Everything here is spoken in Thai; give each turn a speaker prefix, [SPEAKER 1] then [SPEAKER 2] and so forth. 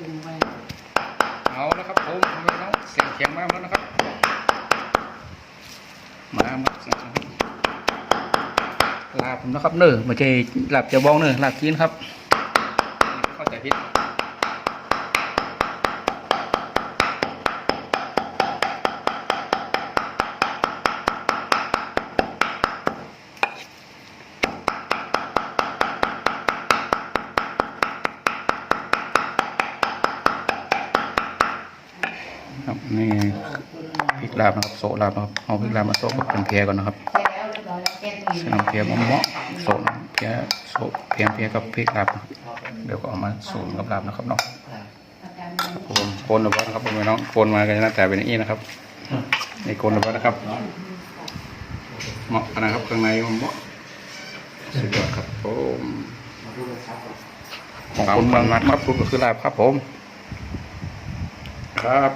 [SPEAKER 1] สูงไป
[SPEAKER 2] เอาแล้วครับผมพี่น้องเสียงเขียงมากแล้วนะครับ มาครับลาบผมนะครับเนอไม่ใช่ลาบจะบ้องเนอลาบกินครับ เข้าใจผิด ครับนี่พริกลาบนะครับโซลาบนะครับเอาพริกลาบมาโซกับเป็นเพียก่อนนะครับ
[SPEAKER 1] ใช่แล้วเพราก้ตัว
[SPEAKER 2] ใส่น้ำเพียมะม่วงโซน้ำเพียโซเพียเพียกับพริกลาบเดี๋ยวก็เอามาสูนกับลาบนะครับเนาะ
[SPEAKER 1] อาการมัน
[SPEAKER 2] โกนระเบิดนะครับผมน้องโกนมากันหน้าแต่เป็นอี้นะครับนี่โกนระเบิดนะครับเหมาะกันนะครับข้างในมันเหมาะสุดยอดครับผมของคุณบางนัดครับคุณก็คือลาบครับผม ครับ